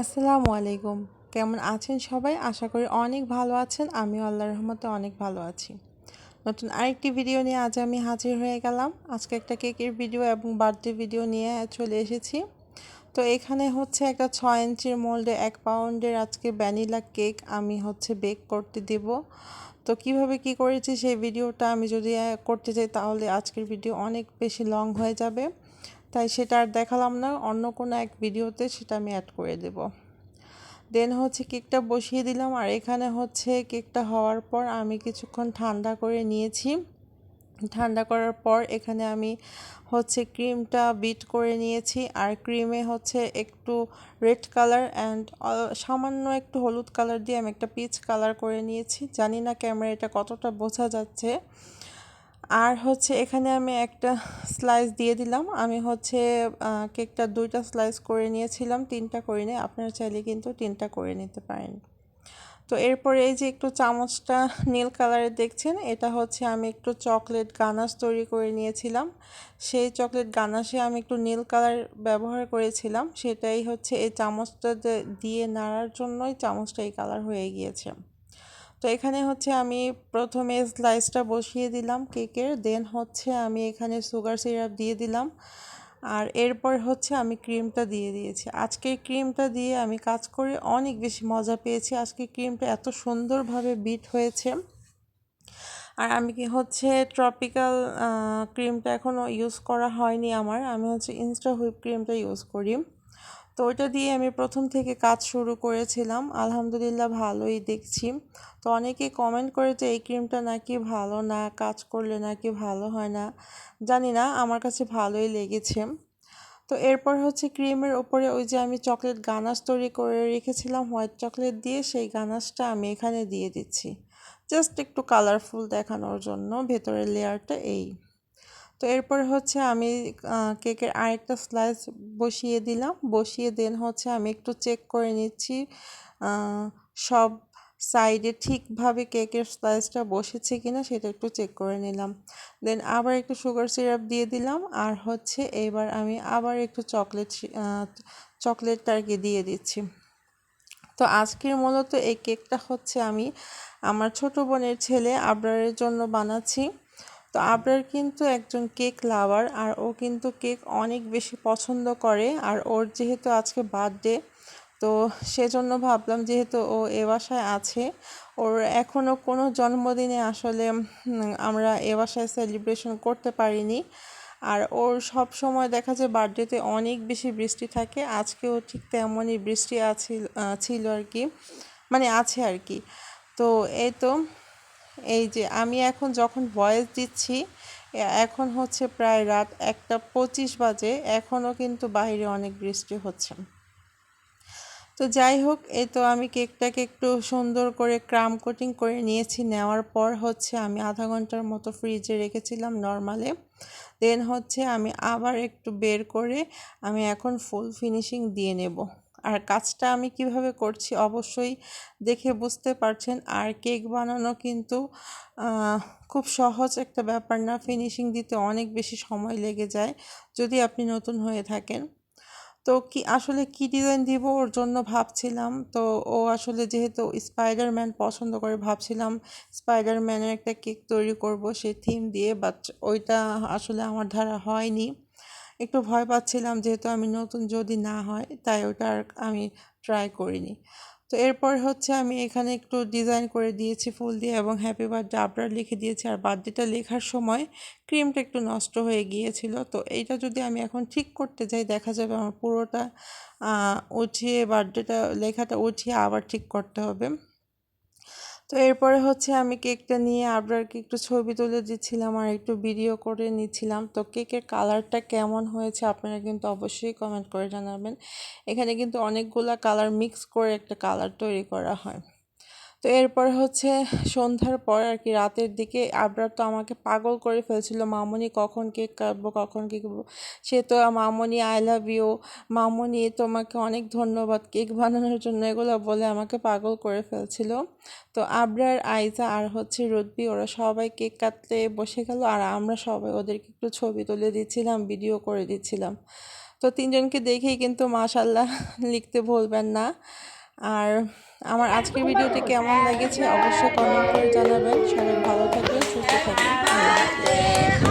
আসসালামু আলাইকুম। কেমন আছেন সবাই? আশা করি অনেক ভালো আছেন। আমি আল্লাহর রহমতে অনেক ভালো আছি। নতুন আরেকটি ভিডিও নিয়ে আজ আমি হাজির হয়ে গেলাম। আজকে একটা কেকের ভিডিও এবং বার্থডে ভিডিও নিয়ে চলে এসেছি। তো এখানে হচ্ছে একটা ছয় ইঞ্চির মোল্ডে এক পাউন্ডের আজকে ভ্যানিলা কেক আমি হচ্ছে বেক করতে দেব। তো কীভাবে কি করেছি সেই ভিডিওটা আমি যদি করতে চাই তাহলে আজকের ভিডিও অনেক বেশি লং হয়ে যাবে। তাই সেটা আর দেখালাম না, অন্য কোনো এক ভিডিওতে সেটা আমি অ্যাড করে দেব। দেন হচ্ছে কেকটা বসিয়ে দিলাম, আর এখানে হচ্ছে কেকটা হওয়ার পর আমি কিছুক্ষণ ঠান্ডা করে নিয়েছি। ঠান্ডা করার পর এখানে আমি হচ্ছে ক্রিমটা বিট করে নিয়েছি, আর ক্রিমে হচ্ছে একটু রেড কালার অ্যান্ড সামান্য একটু হলুদ কালার দিয়ে আমি একটা পিচ কালার করে নিয়েছি। জানি না ক্যামেরা এটা কতটা বোঝা যাচ্ছে। আর হচ্ছে এখানে আমি একটা স্লাইস দিয়ে দিলাম। আমি হচ্ছে কেকটা দুইটা স্লাইস করে নিয়েছিলাম, তিনটা করে নিয়ে আপনারা চাইলে কিন্তু তিনটা করে নিতে পারেন। তো এরপরে এই যে একটু চামচটা নীল কালারের দেখছেন, এটা হচ্ছে আমি একটু চকলেট গানাশ তৈরি করে নিয়েছিলাম। সেই চকলেট গানাশে আমি একটু নীল কালার ব্যবহার করেছিলাম। সেটাই হচ্ছে এই চামচটা দিয়ে নাড়ার জন্যই চামচটা এই কালার হয়ে গিয়েছে। তো এখানে হচ্ছে আমি প্রথমে স্লাইসটা বসিয়ে দিলাম কেকের দেন হচ্ছে আমি এখানে সুগার সিরাপ দিয়ে দিলাম। আর এরপর হচ্ছে আমি ক্রিমটা দিয়ে দিয়েছি। আজকে ক্রিমটা দিয়ে আমি কাজ করে অনেক বেশি মজা পেয়েছি। আজকে ক্রিমটা এত সুন্দরভাবে বিট হয়েছে। আর আমি কি হচ্ছে ট্রপিক্যাল ক্রিমটা এখনও ইউজ করা হয়নি আমার। আমি হচ্ছে ইনস্টা হুইপ ক্রিমটা ইউজ করি। তো ওইটা দিয়ে আমি প্রথম থেকে কাজ শুরু করেছিলাম। আলহামদুলিল্লাহ ভালোই দেখছি। তো অনেকে কমেন্ট করেছে এই ক্রিমটা নাকি ভালো না, কাজ করলে নাকি ভালো হয় না? জানি না, আমার কাছে ভালোই লেগেছে। তো এরপর হচ্ছে ক্রিমের ওপরে ওই যে আমি চকলেট গানাশ তৈরি করে রেখেছিলাম হোয়াইট চকলেট দিয়ে সেই গানাশটা আমি এখানে দিয়ে দিচ্ছি। জাস্ট একটু কালারফুল দেখানোর জন্য, ভেতরের লেয়ারটা এই। তো এরপর হচ্ছে আমি কেকের আরেকটা স্লাইস বসিয়ে দিলাম। বসিয়ে দেন হচ্ছে আমি একটু চেক করে নিচ্ছি সব সাইডে ঠিকভাবে কেকের স্লাইসটা বসেছে কিনা সেটা একটু চেক করে নিলাম। দেন আবার একটু সুগার সিরাপ দিয়ে দিলাম আর হচ্ছে এবার আমি আবার একটু চকলেট চকলেটটা আর দিয়ে দিচ্ছি। তো আজকের মূলত এই কেকটা হচ্ছে আমি আমার ছোট বোনের ছেলে আবরারের জন্য বানাচ্ছি। তো আবরার কিন্তু একজন কেক লাভার আর ও কিন্তু কেক অনেক বেশি পছন্দ করে আর ওর যেহেতু আজকে বার্থডে, তো সেজন্য ভাবলাম যেহেতু ও এ বাসায় আছে, ওর এখনও কোনো জন্মদিনে আসলে আমরা এ বাসায় সেলিব্রেশন করতে পারিনি। আর ওর সব সময় দেখা যায় বার্থডেতে অনেক বেশি বৃষ্টি থাকে, আজকেও ঠিক তেমনই বৃষ্টি আছে ছিল আর কি মানে আছে আর কি। তো এই তো এই যে আমি এখন যখন ভয়েস দিচ্ছি এখন হচ্ছে প্রায় রাত একটা পঁচিশ বাজে, এখনও কিন্তু বাইরে অনেক বৃষ্টি হচ্ছে। তো যাই হোক এই তো আমি কেকটাকে একটু সুন্দর করে ক্রাম কোটিং করে নিয়েছি, নেওয়ার পর হচ্ছে আমি আধা ঘণ্টার মতো ফ্রিজে রেখেছিলাম নর্মালে দেন হচ্ছে আমি আবার একটু বের করে আমি এখন ফুল ফিনিশিং দিয়ে নেব। আর কাজটা আমি কীভাবে করছি অবশ্যই দেখে বুঝতে পারছেন। আর কেক বানানো কিন্তু খুব সহজ একটা ব্যাপার না। ফিনিশিং দিতে অনেক বেশি সময় লেগে যায় যদি আপনি নতুন হয়ে থাকেন। তো কি, আসলে কি ডিজাইন দিব ওর জন্য ভাবছিলাম। তো ও আসলে যেহেতু স্পাইডারম্যান পছন্দ করে, ভাবছিলাম স্পাইডারম্যানের একটা কেক তৈরি করব সেই থিম দিয়ে বাট ওইটা আসলে আমার ধারা হয়নি। একটু ভয় পাচ্ছিলাম যেহেতু আমি নতুন যদি না হয়, তাই ওটা আর আমি ট্রাই করিনি। তো এরপর হচ্ছে আমি এখানে একটু ডিজাইন করে দিয়েছি ফুল দিয়ে এবং হ্যাপি বার্থডে আপনার লিখে দিয়েছি। আর বার্থডেটা লেখার সময় ক্রিমটা একটু নষ্ট হয়ে গিয়েছিল। তো এইটা যদি আমি এখন ঠিক করতে যাই, দেখা যাবে আমার পুরোটা উঠিয়ে বার্থডেটা লেখাটা উঠিয়ে আবার ঠিক করতে হবে। তো এরপরে হচ্ছে আমি কেকটা নিয়ে আবরারকে একটু ছবি তুলে দিচ্ছিলাম আর একটু ভিডিও করে নিচ্ছিলাম। তো কেকের কালারটা কেমন হয়েছে আপনারা কিন্তু অবশ্যই কমেন্ট করে জানাবেন। এখানে কিন্তু অনেকগুলা কালার মিক্স করে একটা কালার তৈরি করা হয়। তো এরপর হচ্ছে সন্ধ্যার পর আর কি রাতের দিকে আবরার তো আমাকে পাগল করে ফেলছিল, মামনি কখন কেক কাটবো, কখন কেক সে তো, মামনি আই লাভ ইউ মামনি, তোমাকে অনেক ধন্যবাদ কেক বানানোর জন্য, এগুলো বলে আমাকে পাগল করে ফেলছিল। তো আবরার, আইজা আর হচ্ছে রুদ্বি, ওরা সবাই কেক কাটতে বসে গেল আর আমরা সবাই ওদেরকে একটু ছবি তুলে দিচ্ছিলাম ভিডিও করে দিচ্ছিলাম। তো তিনজনকে দেখেই কিন্তু মাশাল্লাহ লিখতে ভুলবেন না। আর আমার আজকের ভিডিওটি কেমন লেগেছে অবশ্যই কমেন্ট করে জানাবেন। সবাই ভালো থাকবেন, সুস্থ থাকবেন।